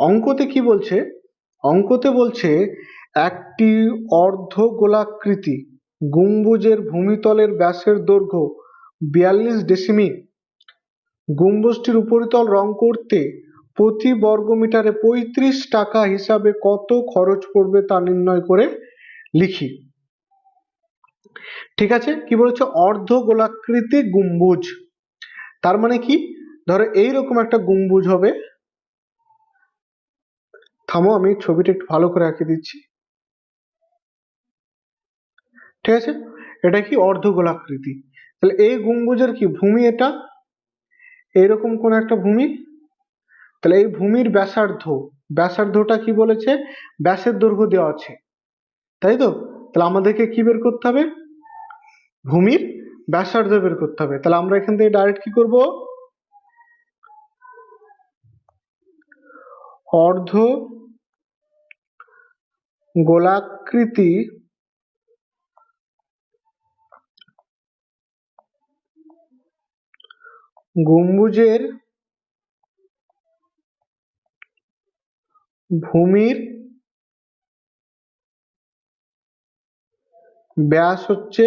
অঙ্কতে কি বলছে? অঙ্কতে বলছে, একটি অর্ধ গোলাকৃতি গম্বুজের ভূমিতলের ব্যাসের দৈর্ঘ্য বিয়াল্লিশ ডেসিমি গম্বুজটির উপরিতল রং করতে প্রতি বর্গমিটারে পঁয়ত্রিশ টাকা হিসাবে কত খরচ পড়বে তা নির্ণয় করে লিখি। ঠিক আছে? কি বলেছে? অর্ধ গোলাকৃতি গম্বুজ। তার মানে কি? ধরো এইরকম একটা গম্বুজ হবে। থামো, আমি ছবিটা একটু ভালো করে আঁকে দিচ্ছি। ঠিক আছে? এটা কি অর্ধ গোলাকৃতি তাহলে এই গম্বুজের কি ভূমি এটা? এইরকম কোন একটা ভূমি? তাহলে এই ভূমির ব্যাসার্ধ, ব্যাসার্ধটা কি বলেছে? ব্যাসের দৈর্ঘ্য দেওয়া আছে। তাই তো? তাহলে আমাদেরকে কি বের করতে হবে? ভূমির ব্যাসার্ধ বের করতে হবে। তাহলে আমরা এখান থেকে ডাইরেক্ট কি করব? অর্ধ গোলাকৃতি গম্বুজের ভূমির ব্যাস হচ্ছে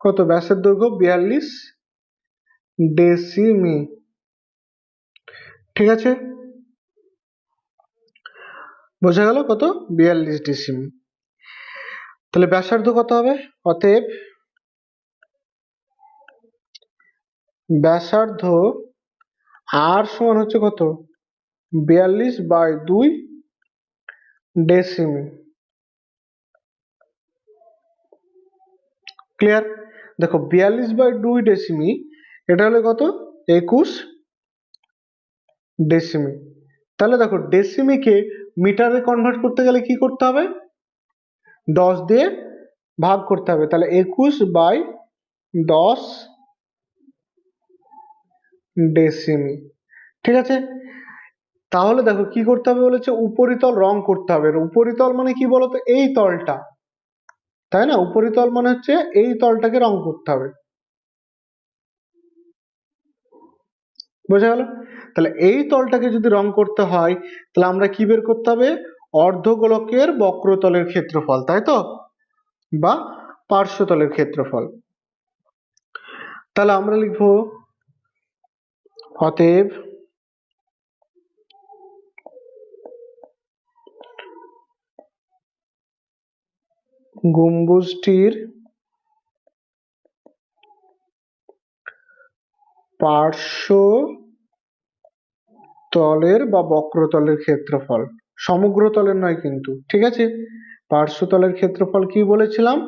কত? ব্যাসের দৈর্ঘ্য বিয়াল্লিশ ডেসিমি। ঠিক আছে? বোঝা গেল কত? বিয়াল্লিশ ডিসিম। তাহলে ব্যাসার্ধ কত হবে? অতএব ব্যাসার্ধ আর সমান হচ্ছে কত? বিয়াল্লিশ বাই দুই ডেসিমি। ক্লিয়ার? দেখো, বিয়াল্লিশ বাই দুই ডেসিমি, এটা হলে কত? একুশ ডেসিমি। তাহলে দেখো ডেসিমিকে মিটারে কনভার্ট করতে গেলে কি করতে হবে? দশ দিয়ে ভাগ করতে হবে। তাহলে একুশ বাই দশ ডেসিমি। ঠিক আছে? তাহলে দেখো কি করতে হবে বলেছে? উপরিতল রং করতে হবে। উপরিতল মানে কি বলতো? এই তলটা। তাই না? উপরিতল মানে হচ্ছে এই তলটাকে রং করতে হবে। বোঝা গেল? তাহলে এই তলটাকে যদি রং করতে হয়, তাহলে আমরা কি বের করতে হবে? অর্ধগোলকের বক্রতলের ক্ষেত্রফল, তাই তো? বা পার্শ্বতলের ক্ষেত্রফল। তাহলে আমরা লিখব অতএব গম্বুজটির পার্শ্ব তলের বা বক্রতলের ক্ষেত্রফল। সমগ্র তলের নয় কিন্তু, ঠিক আছে? পার্শ্বতলের ক্ষেত্রফল কি বলেছিলাম?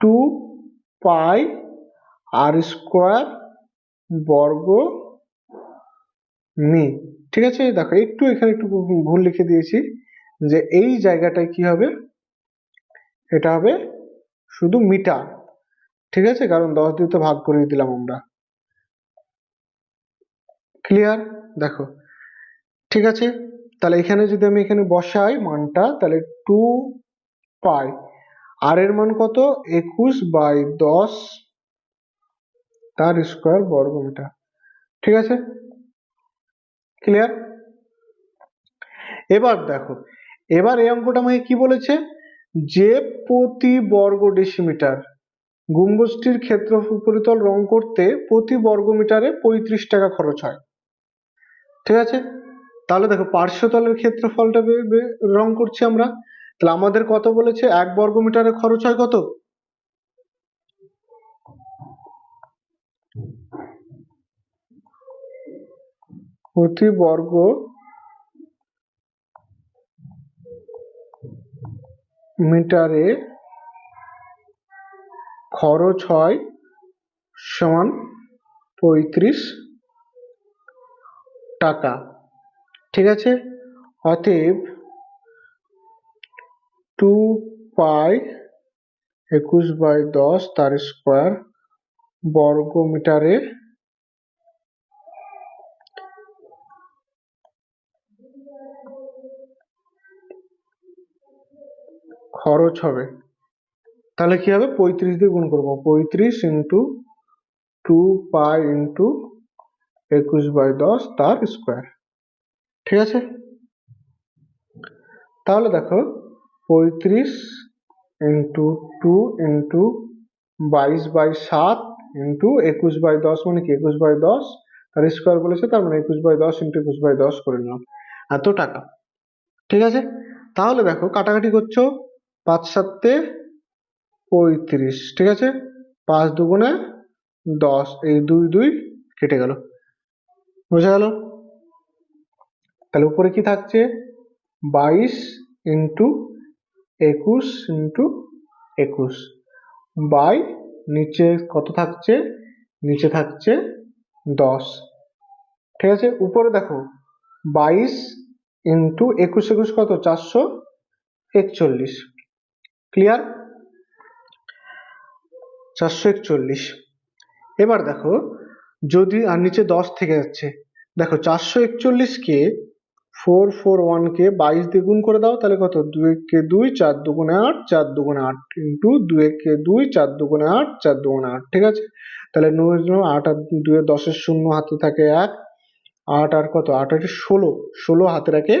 টু পাই আর স্কোয়ার বর্গ মি ঠিক আছে? দেখো, একটু এখানে একটু ভুল লিখে দিয়েছি যে এই জায়গাটায় কি হবে? এটা হবে শুধু মিটার। ঠিক আছে? কারণ দশ দিয়ে তো ভাগ করে দিলাম আমরা। ক্লিয়ার দেখো। ঠিক আছে? তাহলে এখানে যদি আমি এখানে বসাই মানটা, তাহলে টু পাই আর এর মান কত? একুশ বাই দশ তার স্কোয়ার বর্গ মিটার ঠিক আছে? ক্লিয়ার এবার দেখো, এবার এই অঙ্কটা আমাকে কি বলেছে? যে প্রতি বর্গ ডেসিমিটার গম্বুজটির ক্ষেত্র উপরিতল রং করতে প্রতি বর্গ মিটারে পঁয়ত্রিশ টাকা খরচ হয়। ঠিক আছে? তাহলে দেখো, পার্শ্বতলের ক্ষেত্রফলটা রং করছি আমরা। তাহলে আমাদের কত বলেছে? এক বর্গ মিটারে খরচ হয় কত? প্রতি বর্গ মিটারে খরচ হয় সমান পঁয়ত্রিশ টাকা। ঠিক আছে? অতএব টু পাই একুশ বাই দশ তার স্কোয়ার বর্গ মিটারে খরচ হবে। তাহলে কি হবে? পঁয়ত্রিশ দিয়ে গুণ করব। পঁয়ত্রিশ ইন্টু টু পাই ইন্টু একুশ বাই দশ তার স্কোয়ার ঠিক আছে? তাহলে দেখো, পঁয়ত্রিশ ইন্টু টু ইন্টু বাইশ বাই সাত ইন্টু একুশ বাই দশ মানে কি একুশ বাই দশ? তার স্কোয়ার বলেছে, তার মানে একুশ বাই দশ ইন্টু একুশ বাই দশ করে নিলাম। এত টাকা। ঠিক আছে? তাহলে দেখো, কাটাকাটি করছ, পাঁচ সাতে পঁয়ত্রিশ। ঠিক আছে? পাঁচ দুগুণে দশ, এই দুই দুই কেটে গেল। বোঝা গেল? তাহলে উপরে কি থাকছে? বাইশ ইন্টু একুশ ইন্টু একুশ। বাই নিচে কত থাকছে? নিচে থাকছে দশ। ঠিক আছে? উপরে দেখো, বাইশ ইন্টু একুশ একুশ কত? চারশো একচল্লিশ। ক্লিয়ার? চারশো একচল্লিশ। এবার দেখো যদি আর নিচে দশ থেকে যাচ্ছে। দেখো, চারশো একচল্লিশকে ফোর ফোর ওয়ানকে বাইশ দিয়ে গুণ করে দাও, তাহলে কত? দুই কে দুই, চার দুগুণে আট, চার দুগুণে আট ইন্টু দুই কে দুই, চার দুগুণে আট, চার দুগুণে আট, ঠিক আছে? তাহলে আট আর দুয়ে দশের শূন্য হাতে থাকে এক, আট আর কত? আট আর ষোলো ষোলো হাতে রাখে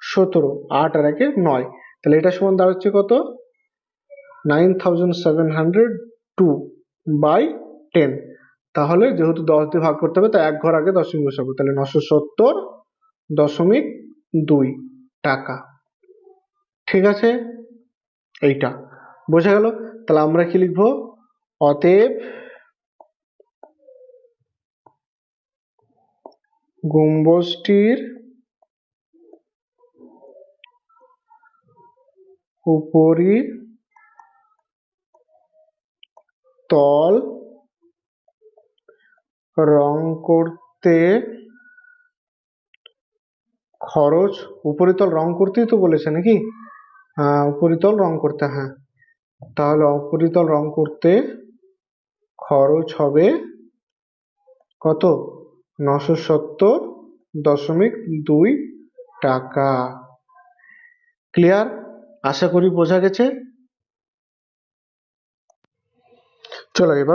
সতেরো, আট আর একে নয়। তাহলে এটা সমান দাঁড়াচ্ছে কত? Nine thousand seven hundred two by ten তাহলে যেহেতু দশ দিয়ে ভাগ করতে হবে, তাই এক ঘর আগে দশমিক বসাবো। তাহলে নশো সত্তর দশমিক দুই টাকা। ঠিক আছে? এইটা। বোঝা গেল? তাহলে আমরা কি লিখব? অতএব গম্বুজটির উপরি তল রং করতে খরচ, উপরিতল রং করতেই তো বলেছে নাকি? উপরিতল রং করতে হ্যাঁ। তাহলে উপরিতল রং করতে খরচ হবে কত? নশো সত্তর দশমিক দুই টাকা। ক্লিয়ার? আশা করি বোঝা গেছে। চলো এবার